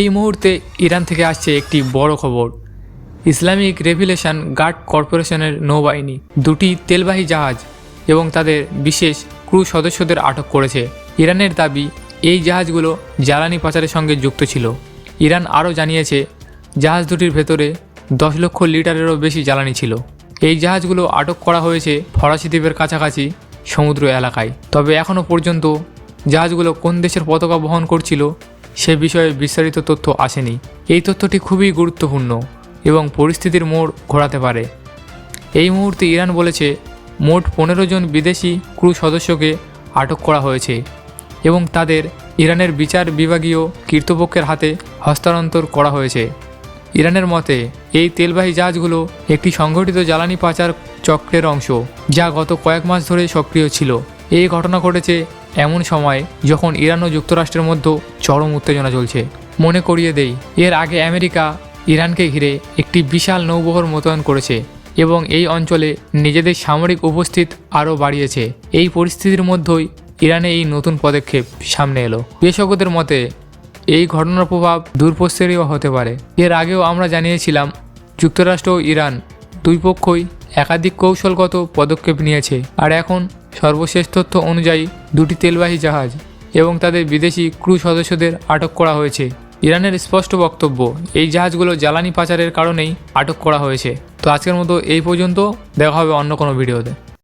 এই মুহূর্তে ইরান থেকে আসছে একটি বড় খবর। ইসলামিক রেভিলেশন গার্ড কর্পোরেশনের নৌবাহিনী, দুটি তেলবাহী জাহাজ এবং তাদের বিশেষ ক্রু সদস্যদের আটক করেছে। ইরানের দাবি, এই জাহাজগুলো জ্বালানি পাচারের সঙ্গে যুক্ত ছিল। ইরান আরও জানিয়েছে, জাহাজ দুটির ভেতরে দশ লক্ষ লিটারেরও বেশি জ্বালানি ছিল। এই জাহাজগুলো আটক করা হয়েছে ফরাসি দ্বীপের কাছাকাছি সমুদ্র এলাকায়। তবে এখনও পর্যন্ত জাহাজগুলো কোন দেশের পতাকা বহন করছিল সে বিষয়ে বিস্তারিত তথ্য আসেনি। এই তথ্যটি খুবই গুরুত্বপূর্ণ এবং পরিস্থিতির মোড় ঘোরাতে পারে। এই মুহূর্তে ইরান বলেছে, মোট পনেরো জন বিদেশি ক্রু সদস্যকে আটক করা হয়েছে এবং তাদের ইরানের বিচার বিভাগীয় কর্তৃপক্ষের হাতে হস্তান্তর করা হয়েছে। ইরানের মতে, এই তেলবাহী জাহাজগুলো একটি সংগঠিত জ্বালানি পাচার চক্রের অংশ, যা গত কয়েক মাস ধরে সক্রিয় ছিল। এই ঘটনা ঘটেছে এমন সময় যখন ইরান ও যুক্তরাষ্ট্রের মধ্যে চরম উত্তেজনা চলছে। মনে করিয়ে দেই, এর আগে আমেরিকা ইরানকে ঘিরে একটি বিশাল নৌবহর মোতায়েন করেছে এবং এই অঞ্চলে নিজেদের সামরিক উপস্থিত আরও বাড়িয়েছে। এই পরিস্থিতির মধ্যেই ইরানে এই নতুন পদক্ষেপ সামনে এলো। বিশেষজ্ঞদের মতে, এই ঘটনার প্রভাব দূরপ্রস্থেরীয় হতে পারে। এর আগেও আমরা জানিয়েছিলাম, যুক্তরাষ্ট্র ও ইরান দুই পক্ষই একাধিক কৌশলগত পদক্ষেপ নিয়েছে। আর এখন সর্বশেষ তথ্য অনুযায়ী দুটি তেলবাহী জাহাজ এবং তাদের বিদেশি ক্রু সদস্যদের আটক করা হয়েছে। ইরানের স্পষ্ট বক্তব্য, এই জাহাজগুলো জ্বালানি পাচারের কারণেই আটক করা হয়েছে। তো আজকের মতো এই পর্যন্ত, দেখা হবে অন্য কোনো ভিডিওতে।